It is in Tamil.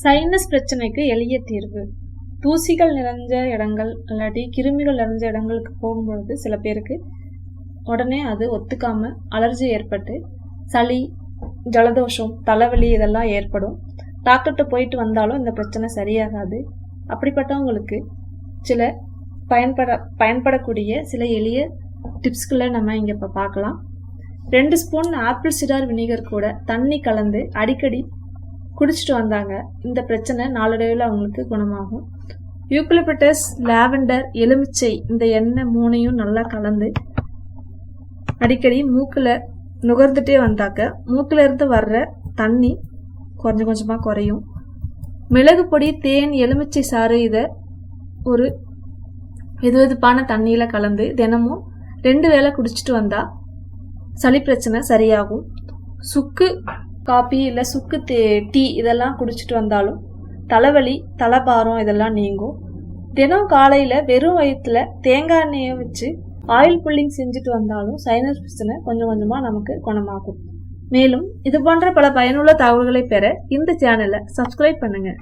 சைனஸ் பிரச்சனைக்கு எளிய தீர்வு. தூசிகள் நிறைஞ்ச இடங்கள் இல்லாட்டி கிருமிகள் நிறைஞ்ச இடங்களுக்கு போகும்பொழுது சில பேருக்கு உடனே அது ஒத்துக்காம அலர்ஜி ஏற்பட்டு சளி ஜலதோஷம் தலைவலி இதெல்லாம் ஏற்படும். டாக்டர்கிட்ட போயிட்டு வந்தாலும் இந்த பிரச்சனை சரியாகாது. அப்படிப்பட்டவங்களுக்கு சில பயன்பட பயன்படக்கூடிய சில எளிய டிப்ஸ்களை நம்ம இங்கே இப்போ பார்க்கலாம். ரெண்டு ஸ்பூன் ஆப்பிள் சிடார் வினிகர் கூட தண்ணி கலந்து அடிக்கடி குடிச்சிட்டு வந்தாங்க. இந்த பிரச்சனை நாளடைவில் அவங்களுக்கு குணமாகும். யூக்கலிப்டஸ் லாவெண்டர் எலுமிச்சை இந்த எண்ணெய் மூணையும் நல்லா கலந்து அடிக்கடி மூக்கில் நுகர்ந்துட்டே வந்தாக்க மூக்கில் இருந்து வர்ற தண்ணி கொஞ்சம் கொஞ்சமாக குறையும். மிளகு பொடி தேன் எலுமிச்சை சாறு இதை ஒரு வெது வெதுப்பான தண்ணியில் கலந்து தினமும் ரெண்டு வேளை குடிச்சிட்டு வந்தால் சளி பிரச்சனை சரியாகும். சுக்கு காபி இல்லை சுக்கு தே டீ இதெல்லாம் குடிச்சிட்டு வந்தாலும் தலைவலி தலைபாரம் இதெல்லாம் நீங்கும். தினம் காலையில் வெறும் வயிற்றுல தேங்காய் எண்ணெயை வச்சு ஆயில் புல்லிங் செஞ்சுட்டு வந்தாலும் சைனஸ் பிரச்சனை கொஞ்சம் கொஞ்சமாக நமக்கு குணமாகும். மேலும் இது போன்ற பல பயனுள்ள தகவல்களை பெற இந்த சேனலை சப்ஸ்கிரைப் பண்ணுங்கள்